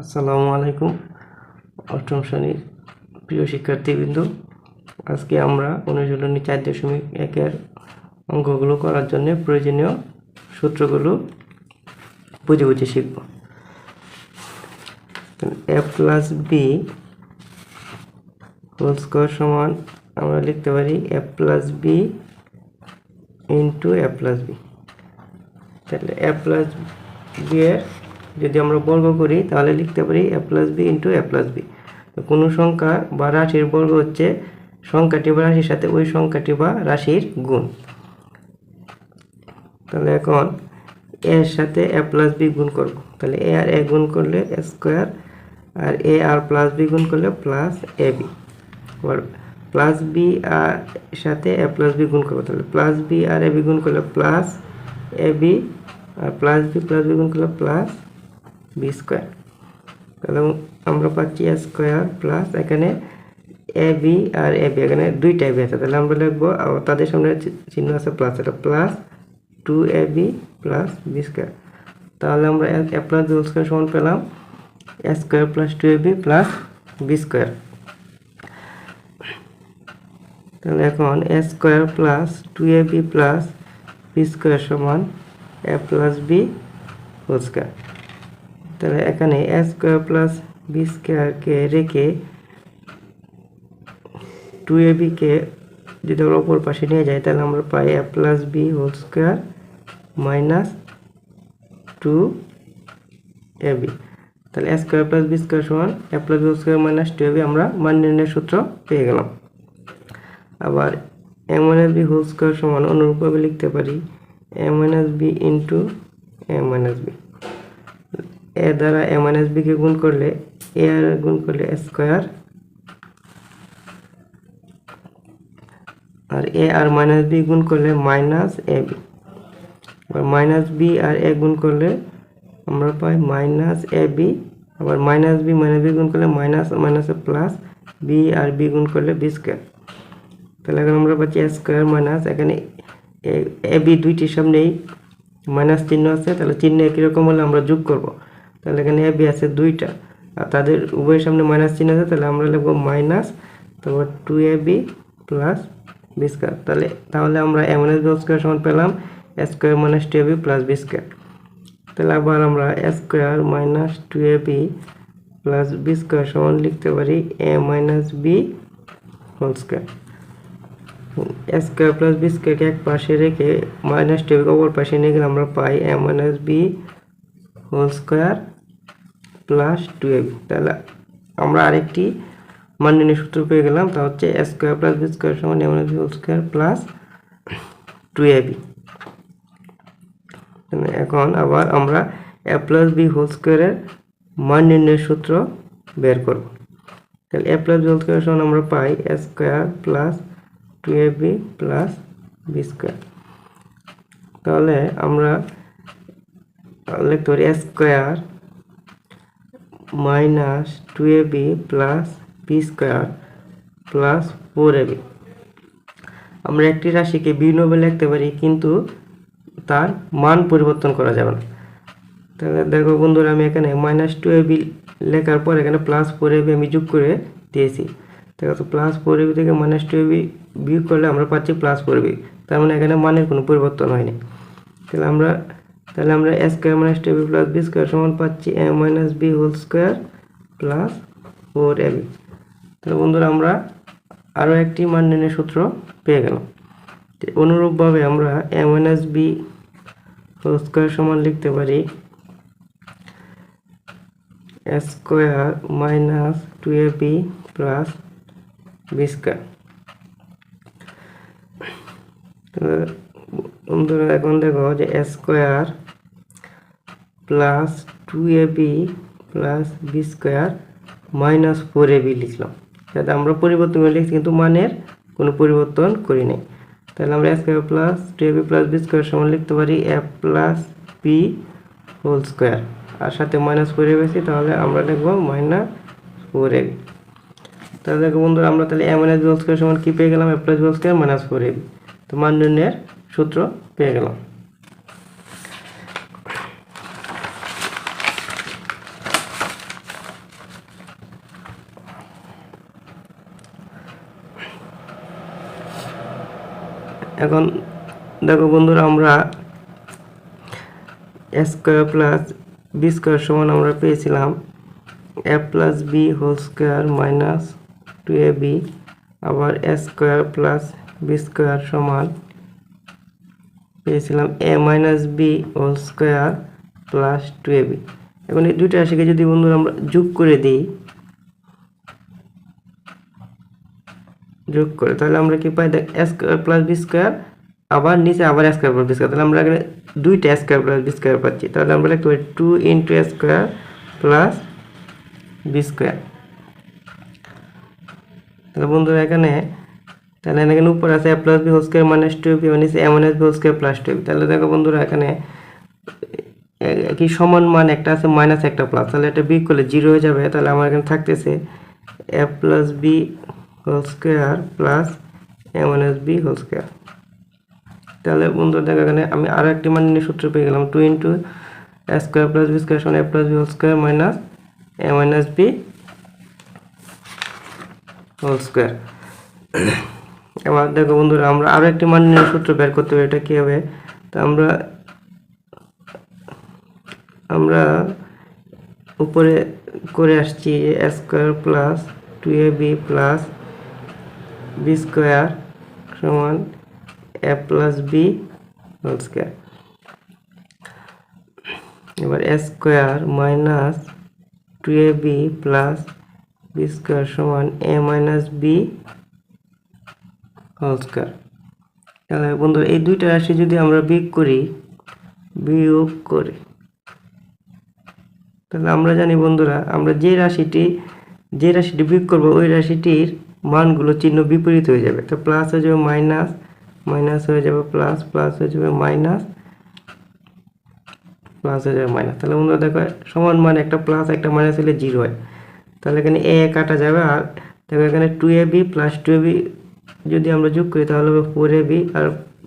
আসসালামু আলাইকুম, অষ্টম শ্রেণির প্রিয় শিক্ষার্থীবৃন্দ। আজকে আমরা অনুশীলনী চার দশমিক একের অঙ্কগুলো করার জন্য প্রয়োজনীয় সূত্রগুলো বুঝে বুঝে শিখব। A plus B whole square সমান, আমরা লিখতে পারি A plus B into A plus B. তাহলে এ প্লাস বি এর যদি আমরা বর্গ করি, তাহলে লিখতে পারি A plus B into A plus B তো কোনো সংখ্যা বা রাশির বর্গ হচ্ছে সংখ্যাটি বা রাশির সাথে ওই সংখ্যাটি বা রাশির গুণ। তাহলে এখন এর সাথে এ প্লাস বি গুণ করব। তাহলে এ আর এ গুণ করলে স্কোয়ার আর এ আর প্লাস বি গুণ করলে plus A B plus B আর সাথে এ প্লাস বি গুণ করব। তাহলে প্লাস বি আর এ বি গুণ করলে প্লাস এ বি আর প্লাস বি প্লাস বি গুণ করলে প্লাস বি স্কোয়ার তাহলে আমরা পাচ্ছি এ স্কোয়ার প্লাস এখানে এ বি আর এ বি এখানে দুইটা বি আছে। তাহলে আমরা লিখব তাদের সামনে চিহ্ন আছে প্লাস এটা plus two A B plus B square তাহলে আমরা এ প্লাস বি স্কোয়ার সমান পেলাম A square plus two A B plus B square তাহলে এখন A square plus two A B plus B square সমান A plus B whole square তাহলে এখানে এ square plus B স্কোয়ারকে রেখে টু এ বিকে যদি আমরা অপর পাশে নিয়ে যাই, তাহলে আমরা পাই A plus B whole square minus two A B তাহলে A square plus B square সমান A plus B square minus two A B আমরা মান নির্ণয়ের সূত্র পেয়ে গেলাম। আবার A minus B whole square সমান অনুরূপভাবে লিখতে পারি A minus B into A minus B A দ্বারা এ মাইনাস বিকে গুণ করলে, এ আর গুণ করলে স্কোয়ার। আর এ আর মাইনাস বি গুণ করলে মাইনাস এ বি। আবার মাইনাস বি আর এ গুণ করলে আমরা পাই মাইনাস এ বি। আবার মাইনাস বি মাইনাস বি গুণ করলে মাইনাস, মাইনাসে প্লাস বি আর বি গুণ করলে বি স্কোয়ার। তাহলে এখন আমরা পাচ্ছি এ স্কোয়ার মাইনাস, এখানে এ বি দুইটির সামনেই মাইনাস চিহ্ন আছে। তাহলে চিহ্ন একই রকম হলে আমরা যোগ করব। তাহলে এখানে এ বি আছে দুইটা। আর তাদের উভয়ের সামনে মাইনাস চিহ্ন আছে, তাহলে আমরা লিখব মাইনাস তারপর two A B plus B square তাহলে তাহলে আমরা এ মাইনাস বি স্কোয়ার সমান পেলাম A square minus two A B plus B square তাহলে আবার আমরা A square minus two A B plus B square সমান লিখতে পারি A minus B whole square A square plus B স্কোয়ারকে এক পাশে রেখে মাইনাস টু অপর পাশে নিয়ে গেলে আমরা পাই A minus B whole square plus two A B তাহলে আমরা আরেকটি মান নির্ণয় সূত্র পেয়ে গেলাম, তা হচ্ছে A square plus B square সমান A minus B whole square plus two A B এখন আবার আমরা এ প্লাস বি হোল স্কোয়ারের মান নির্ণয়ের সূত্র বের করব। তাহলে A plus B whole square সমান আমরা পাই A square plus two A B plus B square তাহলে আমরা লিখতে পারি square minus two A B plus B square plus four A B আমরা একটি রাশিকে বিভিন্নভাবে লিখতে পারি, কিন্তু তার মান পরিবর্তন করা যাবে না। তাহলে দেখো বন্ধুরা, আমি এখানে মাইনাস টু এ বি লেখার পর এখানে প্লাস ফোর এ বি আমি যোগ করে দিয়েছি। দেখো তো, প্লাস ফোর এ বি থেকে মাইনাস টু এ বি বিয়োগ করলে আমরা পাচ্ছি প্লাস ফোর বি তার মানে এখানে মানের কোনো পরিবর্তন হয়নি। তাহলে আমরা তাহলে আমরা A square minus two B plus B square সমান পাচ্ছি A minus B whole square plus four A B তাহলে বন্ধুরা আমরা আরও একটি মান নির্ণয়ের সূত্র পেয়ে গেলাম। অনুরূপভাবে আমরা A minus B whole square সমান লিখতে পারি square minus two A B plus B square বন্ধুরা, এখন দেখো যে square plus two A B plus B square minus four A B লিখলাম। যাতে আমরা পরিবর্তন করে লিখছি, কিন্তু মানের কোনো পরিবর্তন করি নাই। তাহলে আমরা square plus two A B plus B square সমান লিখতে পারি A plus B whole square. আর সাথে মাইনাস ফোর এ বেশি তাহলে আমরা লিখব মাইনাস ফোর এ বি। তাহলে দেখো বন্ধুরা, আমরা তাহলে এ মাইনাস বি স্কোয়ার সমান কী পেয়ে গেলাম? A plus B square minus four A B. তো মান সূত্র পেয়ে গেলাম। এখন দেখো বন্ধুরা, আমরা স্কোয়ার প্লাস বি স্কোয়ার সমান আমরা পেয়েছিলাম A plus B whole square minus two A B আবার A square plus B square সমান পেয়েছিলাম A minus B whole square plus two A B এখন এই দুইটা রাশিকে যদি বন্ধুরা আমরা যোগ করে দিই, যোগ করে, তাহলে আমরা কি পাই? দেখ A square plus B square আবার নিচে আবার স্কোয়ার প্লাস বি স্কোয়ার তাহলে আমরা এখানে দুইটা স্কোয়ার প্লাস বি স্কোয়ার পাচ্ছি। তাহলে আমরা লিখতে পারি two into square plus B square তাহলে বন্ধুরা এখানে তাহলে এখানে উপরে আছে A plus B whole square minus two B নিচে A minus B whole square plus two তাহলে দেখো বন্ধুরা এখানে কি সমান মান একটা আছে মাইনাস একটা প্লাস তাহলে এটা বি করলে জিরো হয়ে যাবে, তাহলে আমার এখানে থাকতেছে A plus B whole square plus A minus B whole square তাহলে বন্ধুরা দেখো এখানে আমি আরও একটি মান নিয়ে সূত্র পেয়ে গেলাম two into A square plus B square সমান A plus B whole square minus A minus B whole square এবার দেখো বন্ধুরা, আমরা আরও একটি মান নিয়ে সূত্র বের করতে হবে, এটা কী হবে? তো আমরা আমরা উপরে করে আসছি A square plus two A B plus B square সমান A plus B whole square এবার A square minus two A B plus B square সমান এ মাইনাস বি হোল তাহলে বন্ধুরা এই দুইটা রাশি যদি আমরা বিয়োগ করি বিয়োগ করি, তাহলে আমরা জানি বন্ধুরা, আমরা যে রাশিটি যে রাশিটি বিয়োগ করব, ওই রাশিটির মানগুলো চিহ্ন বিপরীত হয়ে যাবে। তো প্লাস হয়ে যাবে মাইনাস মাইনাস হয়ে যাবে প্লাস প্লাস হয়ে যাবে মাইনাস প্লাস হয়ে যাবে মাইনাস তাহলে বন্ধুরা দেখো, সমান মান একটা প্লাস একটা মাইনাস হলে জিরো হয়। তাহলে এখানে এ কাটা যাবে আর দেখো এখানে two A B plus two A B যদি আমরা যোগ করি তাহলে ফোর বি আর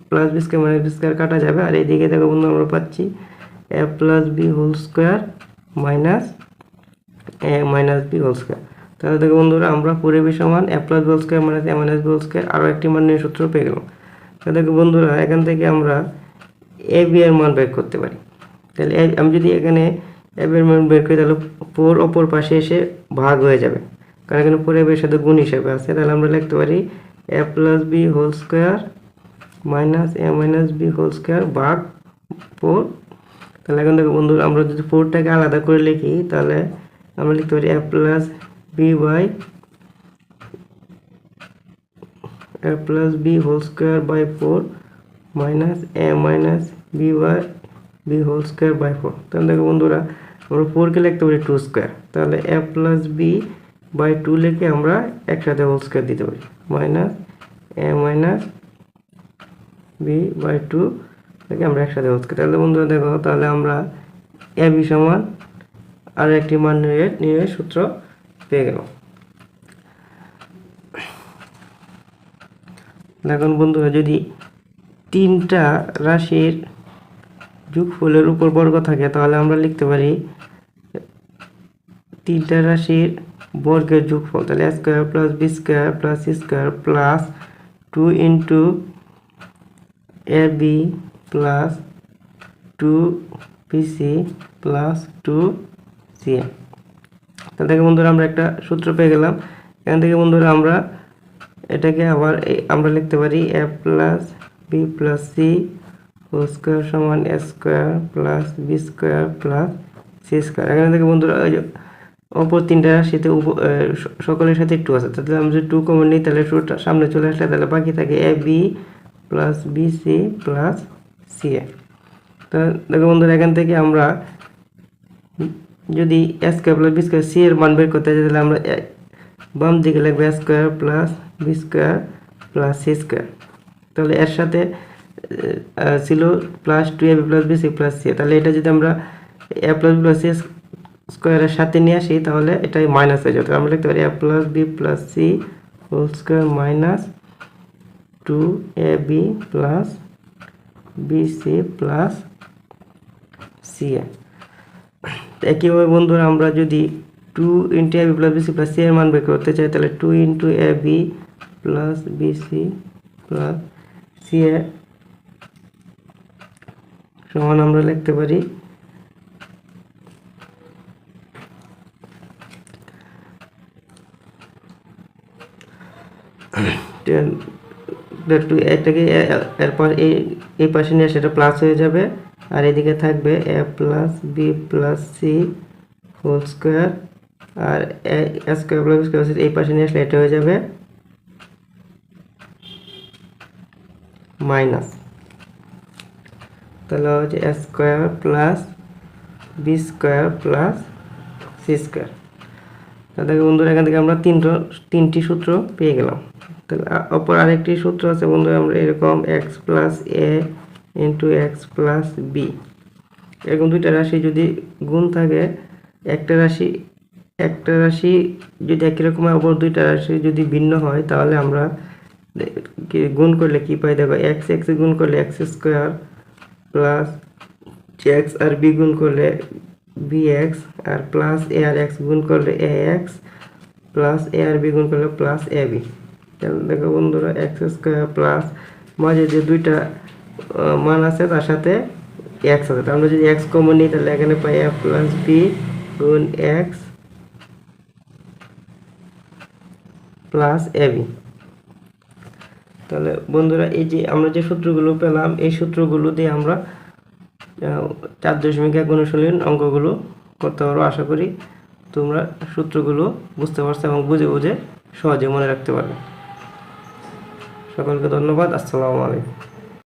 plus B square minus B square কাটা যাবে। আর এইদিকে দেখো বন্ধু, আমরা পাচ্ছি A plus B whole square minus A minus B whole square তাহলে দেখো বন্ধুরা, আমরা ফোর বি সমান A plus B whole square minus A minus B whole square আরও একটি মান নিয়ে সূত্র পেয়ে গেলাম। তাহলে দেখো বন্ধুরা, এখান থেকে আমরা এ বি এর মান বের করতে পারি। তাহলে আমি যদি এখানে এ বি এর মান বের করি, তাহলে ফোর অপর পাশে এসে ভাগ হয়ে যাবে। কারণ এখানে ফোর এ বি এর সাথে গুণ হিসেবে আছে, তাহলে আমরা লিখতে পারি A plus B whole square minus A minus B whole square ভাগ ফোর তাহলে এখন দেখো বন্ধুরা, আমরা যদি ফোরটাকে আলাদা করে লিখি, তাহলে আমরা লিখতে পারি A plus B by A plus B whole square by four minus A minus B by B whole square by four তাহলে দেখো বন্ধুরা, আমরা ফোরকে লিখতে পারি টু স্কোয়ার তাহলে A plus B by two লিখে আমরা একসাথে হোল স্কোয়ার দিতে পারি। Minus A minus B by two থেকে আমরা একসাথে হোল স্কোয়ার তাহলে বন্ধুরা দেখো, তাহলে আমরা এ বি সমান আর একটি মান নিয়ে নিয়ে সূত্র পেয়ে গেলাম। এখন বন্ধুরা, যদি তিনটা রাশির যোগফলের উপর বর্গ থাকে, তাহলে আমরা লিখতে পারি তিনটা রাশির বর্গের যোগফল, তাহলে A square plus B square plus C square plus two into A B plus two PC plus two C তাহলে থেকে বন্ধুরা আমরা একটা সূত্র পেয়ে গেলাম। এখান থেকে বন্ধুরা আমরা এটাকে আবার আমরা লিখতে পারি A plus B plus C whole square সমান A square plus B square plus C square এখান থেকে বন্ধুরা অপর তিনটা রাশিতে সকলের সাথে টু আছে। তাহলে আমি যদি টু কমন নিই, তাহলে টুটা সামনে চলে আসলে তাহলে বাকি থাকে A B plus B C plus C A দেখো বন্ধুরা, এখান থেকে আমরা যদি A square plus B square C এর মান বের করতে চাই তাহলে আমরা বাম দিকে লিখব A square plus B square plus C square তাহলে এর সাথে ছিল plus two A B plus B C plus C তাহলে এটা যদি আমরা A plus B plus C স্কোয়ারের সাথে নিয়ে আসি, তাহলে এটাই মাইনাস হয়ে যাবে। আমরা লিখতে পারি A plus B plus C whole square minus two A B plus B C plus C A একইভাবে বন্ধুরা, আমরা যদি two into A B plus B C plus C এর মান বের করতে চাই, তাহলে two into A B plus B C plus C A সমান আমরা লিখতে পারি একটু এটাকে এ- এ- এরপর এই এই পাশে নিয়ে সেটা প্লাস হয়ে যাবে। আর এদিকে থাকবে A plus B plus C whole square R A square plus square এই পাশে নিয়ে এটা হয়ে যাবে মাইনাস তাহলে হচ্ছে A square plus B square plus C square তাহলে বন্ধুরা, এখান থেকে আমরা তিনটো, তিনটি সূত্র পেয়ে গেলাম। তাহলে অপর আরেকটি সূত্র আছে বন্ধুরা, আমরা এরকম X plus A into X plus B এরকম দুইটা রাশি যদি গুণ থাকে, একটা রাশি একটা রাশি যদি একই রকম অপর দুইটা রাশি যদি ভিন্ন হয়, তাহলে আমরা গুণ করলে কি পাই? দেখো এক্স এক্স গুণ করলে এক্স স্কোয়ার প্লাস এক্স আর বি গুণ করলে বি এক্স আর প্লাস এ আর এক্স গুণ করলে এ এক্স প্লাস এ আর বি গুণ করলে প্লাস এ বি তাহলে দেখো বন্ধুরা এক্স স্কোয়ার প্লাস মাঝে যে দুইটা মান আছে, তার সাথে এক্স আছে। আমরা যদি এক্স কমন নিই, তাহলে এখানে পাই এ প্লাস বি গুণ এক্স প্লাস এ বি তাহলে বন্ধুরা, এই যে আমরা যে সূত্রগুলো পেলাম, এই সূত্রগুলো দিয়ে আমরা চার দশমিক এক অনুশীলন অঙ্কগুলো করতে পারো আশা করি তোমরা সূত্রগুলো বুঝতে পারছ এবং বুঝে বুঝে সহজে মনে রাখতে পারবে। সকলকে ধন্যবাদ, আসসালামু আলাইকুম।